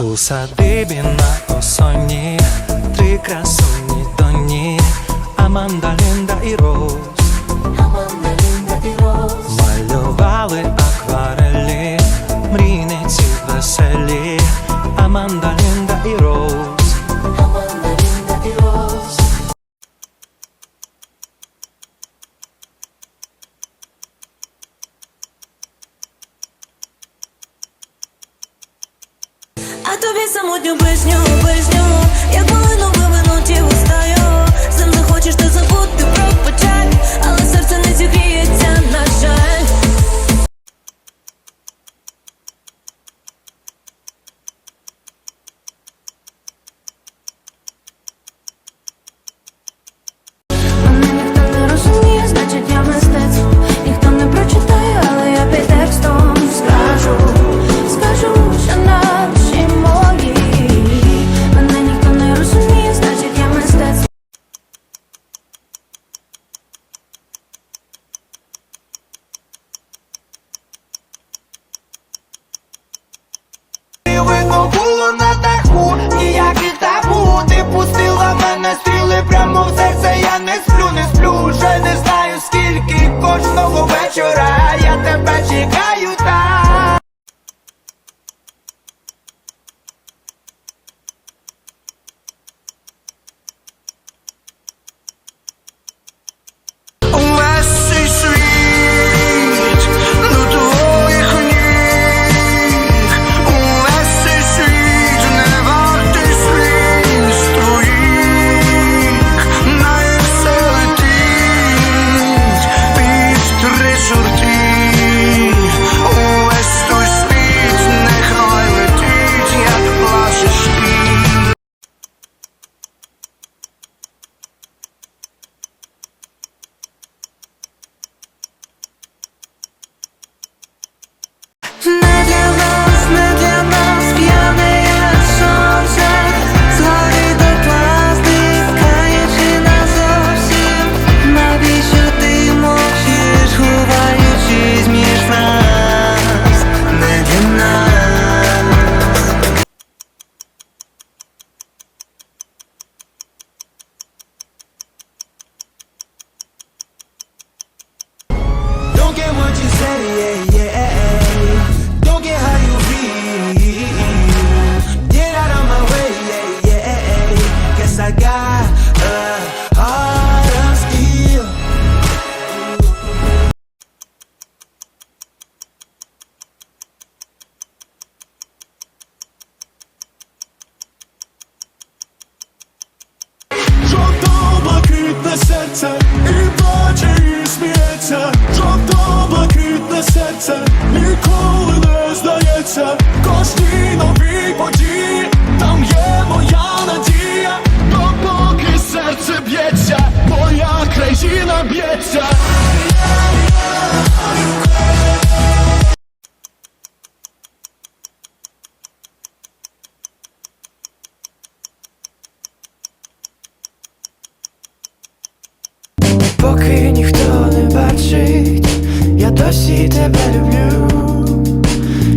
У садибі на осоні, три красуні доні, Аманда, Лінда і Роуз. самотню близню, близню, як мало. серця, і плаче, і сміється, жовто блакитне серце, ніколи не здається, кожній нові події, там є моя надія, допоки серце б'ється, моя країна б'ється. досі тебе люблю,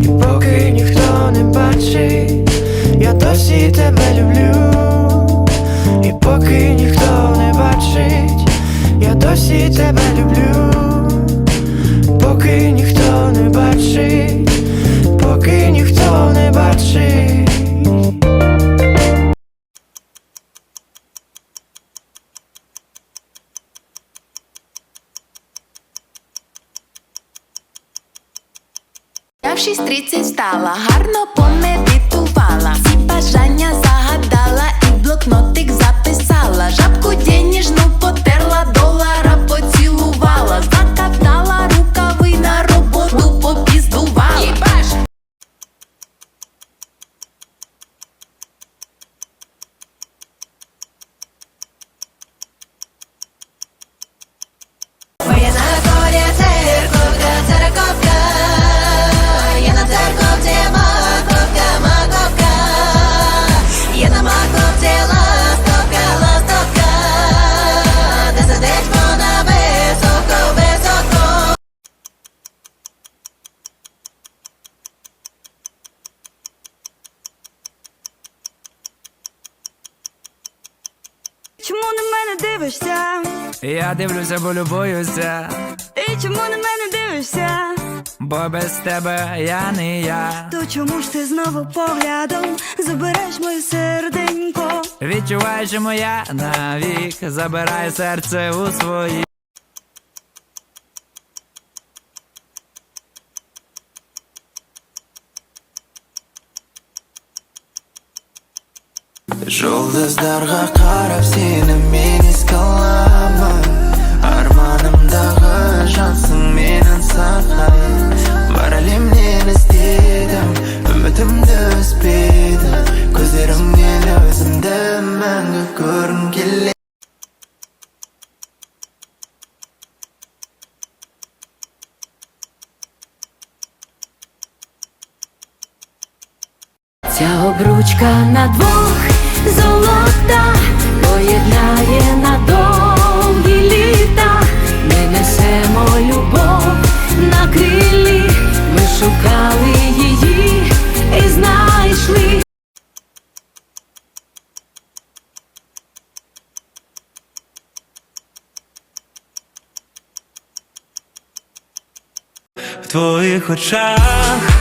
і поки ніхто не бачить, я досі тебе люблю, і поки ніхто не бачить, я досі тебе люблю. в 6.30 встала, гарно помедитувала, всі бажання загадала і блокнотик записала. Жабку чому на мене дивишся? Я дивлюся, бо любуюся, І чому на мене дивишся? бо без тебе я не я. То чому ж ти знову поглядом забереш моє серденько? Відчувай, що моя навік, забирай серце у свої. Жұлдыз дарға қарап сені мен еске аламын. Арманымдағы жансың менің саған. Бар әлемнен іздедім үмітімді үзбедім көздеріңнен өзімді мәңгі көргім келеді Ця обручка на двох золота поєднає на довгі літа. Ми несемо любов на крилі. Ми шукали її і знайшли. В твоїх очах